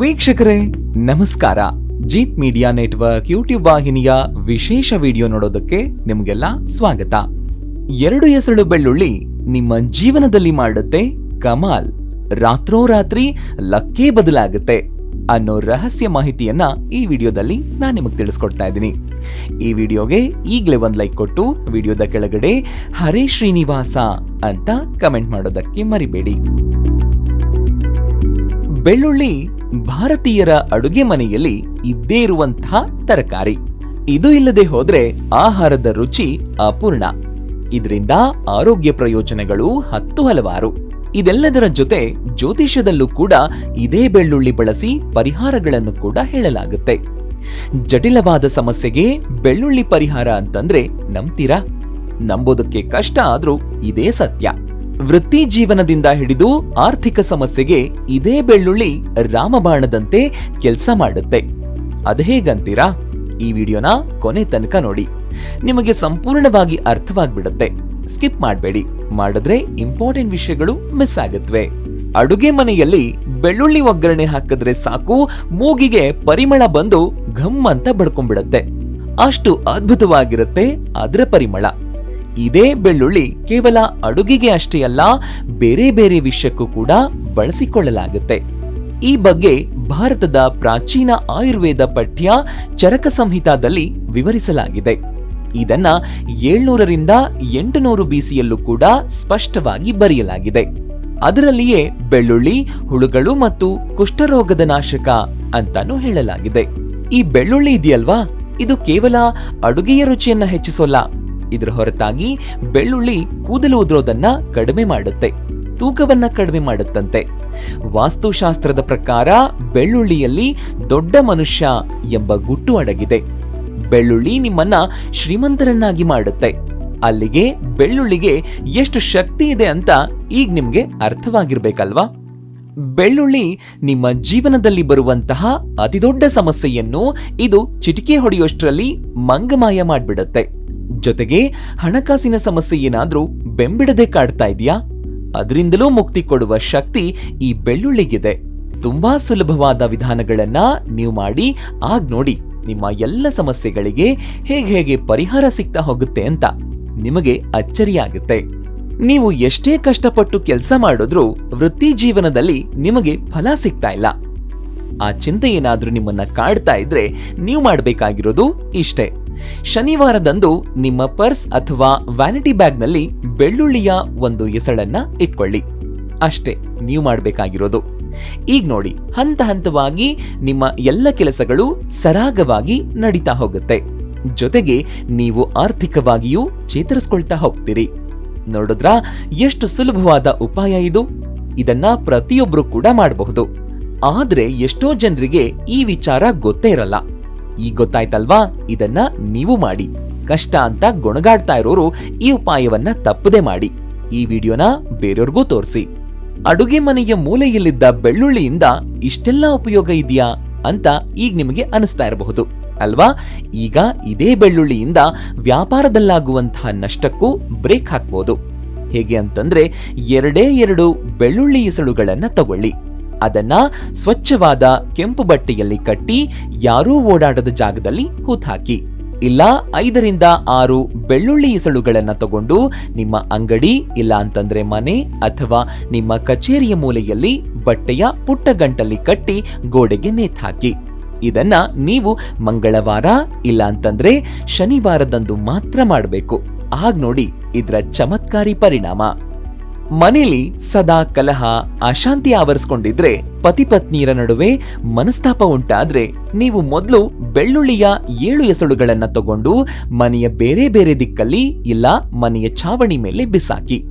ವೀಕ್ಷಕರೇ, ನಮಸ್ಕಾರ. Jeet media network YouTube ವಾಹಿನಿಯ ವಿಶೇಷ ವಿಡಿಯೋ ನೋಡೋದಕ್ಕೆ ನಿಮಗೆಲ್ಲ ಸ್ವಾಗತ. ಎರಡು ಎಸಳು ಬೆಳ್ಳುಳ್ಳಿ ನಿಮ್ಮ ಜೀವನದಲ್ಲಿ ಮಾಡುತ್ತೆ ಕಮಾಲ್. ರಾತ್ರೋರಾತ್ರಿ ಲಕ್ಕೇ ಬದಲಾಗುತ್ತೆ ಅನ್ನೋ ರಹಸ್ಯ ಮಾಹಿತಿಯನ್ನ ಈ ವಿಡಿಯೋದಲ್ಲಿ ನಾನು ನಿಮಗೆ ತಿಳಿಸ್ಕೊಡ್ತಾ ಇದ್ದೀನಿ. ಈ ವಿಡಿಯೋಗೆ ಈಗಲೇ ಒಂದು ಲೈಕ್ ಕೊಟ್ಟು ವಿಡಿಯೋದ ಕೆಳಗಡೆ ಹರೇ ಶ್ರೀನಿವಾಸ ಅಂತ ಕಮೆಂಟ್ ಮಾಡೋದಕ್ಕೆ ಮರಿಬೇಡಿ. ಬೆಳ್ಳುಳ್ಳಿ ಭಾರತೀಯರ ಅಡುಗೆ ಮನೆಯಲ್ಲಿ ಇದ್ದೇ ಇರುವಂತಹ ತರಕಾರಿ. ಇದು ಇಲ್ಲದೆ ಹೋದ್ರೆ ಆಹಾರದ ರುಚಿ ಅಪೂರ್ಣ. ಇದರಿಂದ ಆರೋಗ್ಯ ಪ್ರಯೋಜನಗಳು ಹತ್ತು ಹಲವಾರು. ಇದೆಲ್ಲದರ ಜೊತೆ ಜ್ಯೋತಿಷ್ಯದಲ್ಲೂ ಕೂಡ ಇದೇ ಬೆಳ್ಳುಳ್ಳಿ ಬಳಸಿ ಪರಿಹಾರಗಳನ್ನು ಕೂಡ ಹೇಳಲಾಗುತ್ತೆ. ಜಟಿಲವಾದ ಸಮಸ್ಯೆಗೆ ಬೆಳ್ಳುಳ್ಳಿ ಪರಿಹಾರ ಅಂತಂದ್ರೆ ನಂಬ್ತೀರಾ? ನಂಬೋದಕ್ಕೆ ಕಷ್ಟ ಆದ್ರೂ ಇದೇ ಸತ್ಯ. ವೃತ್ತಿ ಜೀವನದಿಂದ ಹಿಡಿದು ಆರ್ಥಿಕ ಸಮಸ್ಯೆಗೆ ಇದೇ ಬೆಳ್ಳುಳ್ಳಿ ರಾಮಬಾಣದಂತೆ ಕೆಲಸ ಮಾಡುತ್ತೆ. ಅದೇಗಂತೀರಾ ಈ ವಿಡಿಯೋನ ಕೊನೆ ತನಕ ನೋಡಿ. ನಿಮಗೆ ಸಂಪೂರ್ಣವಾಗಿ ಅರ್ಥವಾಗ್ಬಿಡುತ್ತೆ. ಸ್ಕಿಪ್ ಮಾಡಬೇಡಿ. ಮಾಡಿದ್ರೆ ಇಂಪಾರ್ಟೆಂಟ್ ವಿಷಯಗಳು ಮಿಸ್ ಆಗುತ್ತವೆ ಅಡುಗೆ ಮನೆಯಲ್ಲಿ ಬೆಳ್ಳುಳ್ಳಿ ಒಗ್ಗರಣೆ ಹಾಕಿದ್ರೆ ಸಾಕು, ಮೂಗಿಗೆ ಪರಿಮಳ ಬಂದು ಘಮ್ ಅಂತ ಬಡ್ಕೊಂಡ್ಬಿಡತ್ತೆ. ಅಷ್ಟು ಅದ್ಭುತವಾಗಿರುತ್ತೆ ಅದರ ಪರಿಮಳ. ಇದೇ ಬೆಳ್ಳುಳ್ಳಿ ಕೇವಲ ಅಡುಗೆಗೆ ಅಷ್ಟೇ ಅಲ್ಲ, ಬೇರೆ ಬೇರೆ ವಿಷಯಕ್ಕೂ ಕೂಡ ಬಳಸಿಕೊಳ್ಳಲಾಗುತ್ತೆ. ಈ ಬಗ್ಗೆ ಭಾರತದ ಪ್ರಾಚೀನ ಆಯುರ್ವೇದ ಪಠ್ಯ ಚರಕ ಸಂಹಿತಾದಲ್ಲಿ ವಿವರಿಸಲಾಗಿದೆ. ಇದನ್ನ ಏಳ್ನೂರರಿಂದ ಎಂಟುನೂರು ಬಿಸಿಯಲ್ಲೂ ಕೂಡ ಸ್ಪಷ್ಟವಾಗಿ ಬರೆಯಲಾಗಿದೆ. ಅದರಲ್ಲಿಯೇ ಬೆಳ್ಳುಳ್ಳಿ, ಹುಳುಗಳು ಮತ್ತು ಕುಷ್ಠರೋಗದ ನಾಶಕ ಅಂತಾನು ಹೇಳಲಾಗಿದೆ. ಈ ಬೆಳ್ಳುಳ್ಳಿ ಇದೆಯಲ್ವಾ? ಇದು ಕೇವಲ ಅಡುಗೆಯ ರುಚಿಯನ್ನ ಹೆಚ್ಚಿಸೋಲ್ಲ ಇದರ ಹೊರತಾಗಿ ಬೆಳ್ಳುಳ್ಳಿ ಕೂದಲು ಉದುರೋದನ್ನ ಕಡಿಮೆ ಮಾಡುತ್ತೆ, ತೂಕವನ್ನ ಕಡಿಮೆ ಮಾಡುತ್ತಂತೆ. ವಾಸ್ತುಶಾಸ್ತ್ರದ ಪ್ರಕಾರ ಬೆಳ್ಳುಳ್ಳಿಯಲ್ಲಿ ದೊಡ್ಡ ಮನುಷ್ಯ ಎಂಬ ಗುಟ್ಟು ಅಡಗಿದೆ. ಬೆಳ್ಳುಳ್ಳಿ ನಿಮ್ಮನ್ನ ಶ್ರೀಮಂತರನ್ನಾಗಿ ಮಾಡುತ್ತೆ. ಅಲ್ಲಿಗೆ ಬೆಳ್ಳುಳ್ಳಿಗೆ ಎಷ್ಟು ಶಕ್ತಿ ಇದೆ ಅಂತ ಈಗ ನಿಮ್ಗೆ ಅರ್ಥವಾಗಿರ್ಬೇಕಲ್ವಾ? ಬೆಳ್ಳುಳ್ಳಿ ನಿಮ್ಮ ಜೀವನದಲ್ಲಿ ಬರುವಂತಹ ಅತಿದೊಡ್ಡ ಸಮಸ್ಯೆಯನ್ನು ಇದು ಚಿಟಿಕೆ ಹೊಡೆಯೋಷ್ಟರಲ್ಲಿ ಮಂಗಮಾಯ ಮಾಡ್ಬಿಡತ್ತೆ. ಜೊತೆಗೆ ಹಣಕಾಸಿನ ಸಮಸ್ಯೆ ಏನಾದ್ರೂ ಬೆಂಬಿಡದೆ ಕಾಡ್ತಾ ಇದೆಯಾ? ಅದರಿಂದಲೂ ಮುಕ್ತಿ ಕೊಡುವ ಶಕ್ತಿ ಈ ಬೆಳ್ಳುಳ್ಳಿಗಿದೆ. ತುಂಬಾ ಸುಲಭವಾದ ವಿಧಾನಗಳನ್ನ ನೀವು ಮಾಡಿ, ಆಗ ನೋಡಿ ನಿಮ್ಮ ಎಲ್ಲ ಸಮಸ್ಯೆಗಳಿಗೆ ಹೇಗೆ ಹೇಗೆ ಪರಿಹಾರ ಸಿಗ್ತಾ ಹೋಗುತ್ತೆ ಅಂತ ನಿಮಗೆ ಅಚ್ಚರಿಯಾಗುತ್ತೆ. ನೀವು ಎಷ್ಟೇ ಕಷ್ಟಪಟ್ಟು ಕೆಲಸ ಮಾಡಿದ್ರೂ ವೃತ್ತಿ ಜೀವನದಲ್ಲಿ ನಿಮಗೆ ಫಲ ಸಿಗ್ತಾ ಇಲ್ಲ. ಆ ಚಿಂತೆ ಏನಾದ್ರೂ ನಿಮ್ಮನ್ನ ಕಾಡ್ತಾ ಇದ್ರೆ ನೀವು ಮಾಡಬೇಕಾಗಿರೋದು ಇಷ್ಟೇ. ಶನಿವಾರದಂದು ನಿಮ್ಮ ಪರ್ಸ್ ಅಥವಾ ವ್ಯಾನಿಟಿ ಬ್ಯಾಗ್ನಲ್ಲಿ ಬೆಳ್ಳುಳ್ಳಿಯ ಒಂದು ಎಸಳನ್ನ ಇಟ್ಕೊಳ್ಳಿ. ಅಷ್ಟೇ, ನೀವು ಮಾಡಬೇಕಾಗಿರೋದು. ಈಗ ನೋಡಿ, ಹಂತ ಹಂತವಾಗಿ ನಿಮ್ಮ ಎಲ್ಲ ಕೆಲಸಗಳು ಸರಾಗವಾಗಿ ನಡೀತಾ ಹೋಗುತ್ತೆ. ಜೊತೆಗೆ ನೀವು ಆರ್ಥಿಕವಾಗಿಯೂ ಚೇತರಿಸ್ಕೊಳ್ತಾ ಹೋಗ್ತೀರಿ. ನೋಡಿದ್ರಾ, ಎಷ್ಟು ಸುಲಭವಾದ ಉಪಾಯ ಇದು. ಇದನ್ನ ಪ್ರತಿಯೊಬ್ಬರು ಕೂಡ ಮಾಡಬಹುದು. ಆದ್ರೆ ಎಷ್ಟೋ ಜನರಿಗೆ ಈ ವಿಚಾರ ಗೊತ್ತೇ ಇರಲ್ಲ. ಈಗ ಗೊತ್ತಾಯ್ತಲ್ವಾ? ಇದನ್ನ ನೀವು ಮಾಡಿ. ಕಷ್ಟ ಅಂತ ಗೊಣಗಾಡ್ತಾ ಇರೋರು ಈ ಉಪಾಯವನ್ನ ತಪ್ಪದೆ ಮಾಡಿ. ಈ ವಿಡಿಯೋನ ಬೇರೆಯವ್ರಿಗೂ ತೋರಿಸಿ. ಅಡುಗೆ ಮನೆಯ ಮೂಲೆಯಲ್ಲಿದ್ದ ಬೆಳ್ಳುಳ್ಳಿಯಿಂದ ಇಷ್ಟೆಲ್ಲ ಉಪಯೋಗ ಇದೆಯಾ? ಅಂತ ಈಗ ನಿಮಗೆ ಅನಿಸ್ತಾ ಇರಬಹುದು. ಅಲ್ವಾ? ಈಗ ಇದೇ ಬೆಳ್ಳುಳ್ಳಿಯಿಂದ ವ್ಯಾಪಾರದಲ್ಲಾಗುವಂತಹ ನಷ್ಟಕ್ಕೂ ಬ್ರೇಕ್ ಹಾಕ್ಬೋದು. ಹೇಗೆ ಅಂತಂದ್ರೆ ಎರಡೇ ಎರಡು ಬೆಳ್ಳುಳ್ಳಿ ಎಸಳುಗಳನ್ನು ತಗೊಳ್ಳಿ. ಅದನ್ನ ಸ್ವಚ್ಛವಾದ ಕೆಂಪು ಬಟ್ಟೆಯಲ್ಲಿ ಕಟ್ಟಿ ಯಾರೂ ಓಡಾಡದ ಜಾಗದಲ್ಲಿ ಹೂತಾಕಿ. ಇಲ್ಲ ಐದರಿಂದ ಆರು ಬೆಳ್ಳುಳ್ಳಿ ಇಸಳುಗಳನ್ನು ತಗೊಂಡು ನಿಮ್ಮ ಅಂಗಡಿ, ಇಲ್ಲ ಅಂತಂದ್ರೆ ಮನೆ ಅಥವಾ ನಿಮ್ಮ ಕಚೇರಿಯ ಮೂಲೆಯಲ್ಲಿ ಬಟ್ಟೆಯ ಪುಟ್ಟ ಗಂಟಲ್ಲಿ ಕಟ್ಟಿ ಗೋಡೆಗೆ ನೇತಾಕಿ. ಇದನ್ನ ನೀವು ಮಂಗಳವಾರ, ಇಲ್ಲ ಅಂತಂದ್ರೆ ಶನಿವಾರದಂದು ಮಾತ್ರ ಮಾಡಬೇಕು. ಆಗ ನೋಡಿ, ಇದರ ಚಮತ್ಕಾರಿ ಪರಿಣಾಮ. ಮನೇಲಿ ಸದಾ ಕಲಹ, ಅಶಾಂತಿ ಆವರಿಸ್ಕೊಂಡಿದ್ರೆ ಪತಿ ಪತ್ನಿಯರ ನಡುವೆ ಮನಸ್ತಾಪ ಉಂಟಾದ್ರೆ ನೀವು ಮೊದಲು ಬೆಳ್ಳುಳ್ಳಿಯ ಏಳು ಎಸಳುಗಳನ್ನ ತಗೊಂಡು ಮನೆಯ ಬೇರೆ ಬೇರೆ ದಿಕ್ಕಲ್ಲಿ ಇಲ್ಲ ಮನೆಯ ಛಾವಣಿ ಮೇಲೆ ಬಿಸಾಕಿ.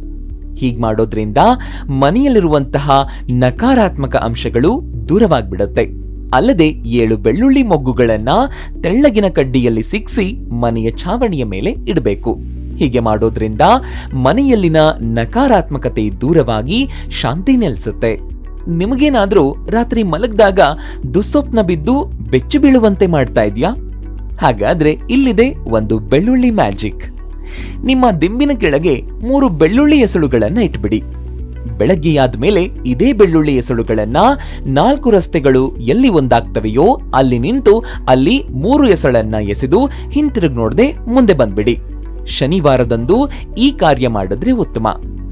ಹೀಗ್ ಮಾಡೋದ್ರಿಂದ ಮನೆಯಲ್ಲಿರುವಂತಹ ನಕಾರಾತ್ಮಕ ಅಂಶಗಳು ದೂರವಾಗ್ಬಿಡುತ್ತೆ. ಅಲ್ಲದೆ ಏಳು ಬೆಳ್ಳುಳ್ಳಿ ಮೊಗ್ಗುಗಳನ್ನ ತೆಳ್ಳಗಿನ ಕಡ್ಡಿಯಲ್ಲಿ ಸಿಕ್ಸಿ ಮನೆಯ ಛಾವಣಿಯ ಮೇಲೆ ಇಡಬೇಕು. ಹೀಗೆ ಮಾಡೋದ್ರಿಂದ ಮನೆಯಲ್ಲಿನ ನಕಾರಾತ್ಮಕತೆ ದೂರವಾಗಿ ಶಾಂತಿ ನೆಲೆಸುತ್ತೆ. ನಿಮಗೇನಾದ್ರೂ ರಾತ್ರಿ ಮಲಗ್ದಾಗ ದುಸ್ವಪ್ನ ಬಿದ್ದು ಬೆಚ್ಚು ಬೀಳುವಂತೆ ಮಾಡ್ತಾ ಇದೆಯಾ? ಹಾಗಾದ್ರೆ ಇಲ್ಲಿದೆ ಒಂದು ಬೆಳ್ಳುಳ್ಳಿ ಮ್ಯಾಜಿಕ್. ನಿಮ್ಮ ದಿಂಬಿನ ಕೆಳಗೆ ಮೂರು ಬೆಳ್ಳುಳ್ಳಿ ಎಸಳುಗಳನ್ನ ಇಟ್ಬಿಡಿ. ಬೆಳಗ್ಗೆಯಾದ ಮೇಲೆ ಇದೇ ಬೆಳ್ಳುಳ್ಳಿ ಎಸಳುಗಳನ್ನ ನಾಲ್ಕು ರಸ್ತೆಗಳು ಎಲ್ಲಿ ಒಂದಾಗ್ತವೆಯೋ ಅಲ್ಲಿ ನಿಂತು ಅಲ್ಲಿ ಮೂರು ಎಸಳನ್ನ ಎಸೆದು ಹಿಂತಿರುಗಿ ನೋಡದೆ ಮುಂದೆ ಬಂದ್ಬಿಡಿ. ಶನಿವಾರದಂದು ಈ ಕಾರ್ಯ ಮಾಡಿದ್ರೆ ಉತ್ತಮ.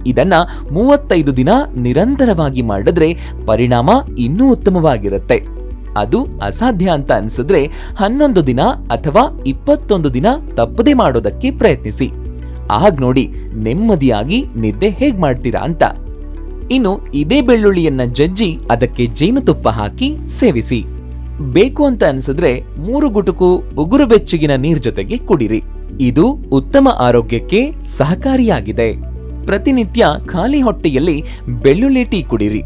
ಇದನ್ನ ಮೂವತ್ತೈದು ದಿನ ನಿರಂತರವಾಗಿ ಮಾಡಿದ್ರೆ ಪರಿಣಾಮ ಇನ್ನೂ ಉತ್ತಮವಾಗಿರುತ್ತೆ. ಅದು ಅಸಾಧ್ಯ ಅಂತ ಅನ್ಸಿದ್ರೆ ಹನ್ನೊಂದು ದಿನ ಅಥವಾ ಇಪ್ಪತ್ತೊಂದು ದಿನ ತಪ್ಪದೆ ಮಾಡೋದಕ್ಕೆ ಪ್ರಯತ್ನಿಸಿ. ಆಗ ನೋಡಿ ನೆಮ್ಮದಿಯಾಗಿ ನಿದ್ದೆ ಹೇಗ್ ಮಾಡ್ತೀರಾ ಅಂತ. ಇನ್ನು ಇದೇ ಬೆಳ್ಳುಳ್ಳಿಯನ್ನ ಜಜ್ಜಿ ಅದಕ್ಕೆ ಜೇನುತುಪ್ಪ ಹಾಕಿ ಸೇವಿಸಿ. ಬೇಕು ಅಂತ ಅನ್ಸಿದ್ರೆ ಮೂರು ಗುಟುಕು ಉಗುರು ಬೆಚ್ಚಗಿನ ನೀರ್ ಜೊತೆಗೆ ಕುಡಿರಿ. ಇದು ಉತ್ತಮ ಆರೋಗ್ಯಕ್ಕೆ ಸಹಕಾರಿಯಾಗಿದೆ. ಪ್ರತಿನಿತ್ಯ ಖಾಲಿ ಹೊಟ್ಟೆಯಲ್ಲಿ ಬೆಳ್ಳುಳ್ಳಿ ಟೀ ಕುಡಿರಿ.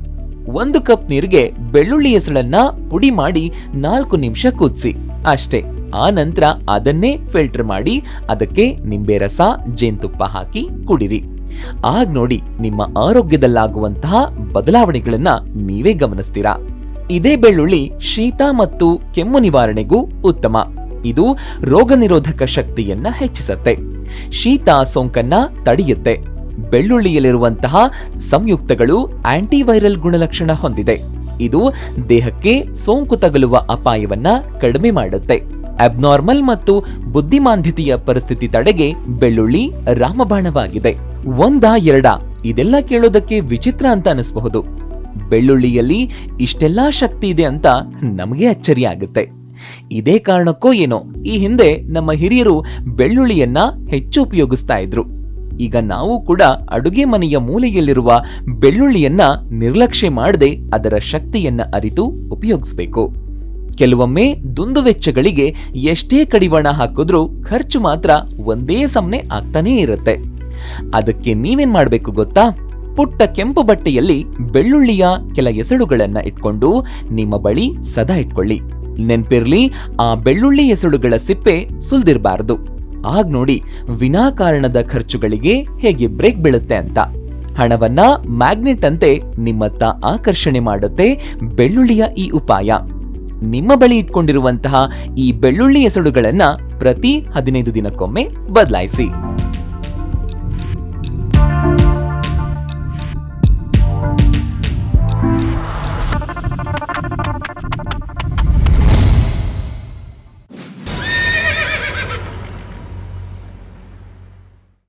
ಒಂದು ಕಪ್ ನೀರಿಗೆ ಬೆಳ್ಳುಳ್ಳಿ ಹೆಸಳನ್ನ ಪುಡಿ ಮಾಡಿ ನಾಲ್ಕು ನಿಮಿಷ ಕುದಿಸಿ ಅಷ್ಟೇ, ಆ ನಂತರ ಅದನ್ನೇ ಫಿಲ್ಟರ್ ಮಾಡಿ ಅದಕ್ಕೆ ನಿಂಬೆ ರಸ, ಜೇನುತುಪ್ಪ ಹಾಕಿ ಕುಡಿರಿ. ಆಗ ನೋಡಿ ನಿಮ್ಮ ಆರೋಗ್ಯದಲ್ಲಾಗುವಂತಹ ಬದಲಾವಣೆಗಳನ್ನ ನೀವೇ ಗಮನಿಸ್ತೀರಾ. ಇದೇ ಬೆಳ್ಳುಳ್ಳಿ ಶೀತ ಮತ್ತು ಕೆಮ್ಮು ನಿವಾರಣೆಗೂ ಉತ್ತಮ. ಇದು ರೋಗನಿರೋಧಕ ಶಕ್ತಿಯನ್ನ ಹೆಚ್ಚಿಸುತ್ತೆ. ಶೀತ ಸೋಂಕನ್ನ ತಡೆಯುತ್ತೆ. ಬೆಳ್ಳುಳ್ಳಿಯಲ್ಲಿರುವಂತಹ ಸಂಯುಕ್ತಗಳು ಆಂಟಿವೈರಲ್ ಗುಣಲಕ್ಷಣ ಹೊಂದಿದೆ. ಇದು ದೇಹಕ್ಕೆ ಸೋಂಕು ತಗುಲುವ ಅಪಾಯವನ್ನ ಕಡಿಮೆ ಮಾಡುತ್ತೆ. ಅಬ್ನಾರ್ಮಲ್ ಮತ್ತು ಬುದ್ಧಿಮಾಂದ್ಯತೆಯ ಪರಿಸ್ಥಿತಿ ತಡೆಗೆ ಬೆಳ್ಳುಳ್ಳಿ ರಾಮಬಾಣವಾಗಿದೆ. ಒಂದಾ ಎರಡ ಇದೆಲ್ಲ ಕೇಳೋದಕ್ಕೆ ವಿಚಿತ್ರ ಅಂತ ಅನಿಸಬಹುದು. ಬೆಳ್ಳುಳ್ಳಿಯಲ್ಲಿ ಇಷ್ಟೆಲ್ಲಾ ಶಕ್ತಿ ಇದೆ ಅಂತ ನಮಗೆ ಅಚ್ಚರಿ ಆಗುತ್ತೆ ಇದೇ ಕಾರಣಕ್ಕೋ ಏನೋ. ಈ ಹಿಂದೆ ನಮ್ಮ ಹಿರಿಯರು ಬೆಳ್ಳುಳ್ಳಿಯನ್ನ ಹೆಚ್ಚು ಉಪಯೋಗಿಸ್ತಾ ಇದ್ರು. ಈಗ ನಾವು ಕೂಡ ಅಡುಗೆ ಮನೆಯ ಮೂಲೆಯಲ್ಲಿರುವ ಬೆಳ್ಳುಳ್ಳಿಯನ್ನ ನಿರ್ಲಕ್ಷ್ಯ ಮಾಡದೆ ಅದರ ಶಕ್ತಿಯನ್ನ ಅರಿತು ಉಪಯೋಗಿಸಬೇಕು. ಕೆಲವೊಮ್ಮೆ ದುಂದುವೆಚ್ಚಗಳಿಗೆ ಎಷ್ಟೇ ಕಡಿವಾಣ ಹಾಕಿದ್ರೂ ಖರ್ಚು ಮಾತ್ರ ಒಂದೇ ಸಮನೆ ಆಗ್ತಾನೇ ಇರುತ್ತೆ. ಅದಕ್ಕೆ ನೀವೇನ್ ಮಾಡಬೇಕು ಗೊತ್ತಾ? ಪುಟ್ಟ ಕೆಂಪು ಬಟ್ಟೆಯಲ್ಲಿ ಬೆಳ್ಳುಳ್ಳಿಯ ಕೆಲ ಎಸಳುಗಳನ್ನ ಇಟ್ಕೊಂಡು ನಿಮ್ಮ ಬಳಿ ಸದಾ ಇಟ್ಕೊಳ್ಳಿ. ನೆನ್ಪಿರ್ಲಿ, ಆ ಬೆಳ್ಳುಳ್ಳಿ ಎಸಳುಗಳ ಸಿಪ್ಪೆ ಸುಲ್ದಿರಬಾರದು. ಆಗ್ ನೋಡಿ, ವಿನಾಕಾರಣದ ಖರ್ಚುಗಳಿಗೆ ಹೇಗೆ ಬ್ರೇಕ್ ಬೀಳುತ್ತೆ ಅಂತ. ಹಣವನ್ನ ಮ್ಯಾಗ್ನೆಟ್ ಅಂತೆ ನಿಮ್ಮತ್ತ ಆಕರ್ಷಣೆ ಮಾಡುತ್ತೆ ಬೆಳ್ಳುಳ್ಳಿಯ ಈ ಉಪಾಯ. ನಿಮ್ಮ ಬಳಿ ಇಟ್ಕೊಂಡಿರುವಂತಹ ಈ ಬೆಳ್ಳುಳ್ಳಿ ಎಸಳುಗಳನ್ನ ಪ್ರತಿ ಹದಿನೈದು ದಿನಕ್ಕೊಮ್ಮೆ ಬದಲಾಯಿಸಿ.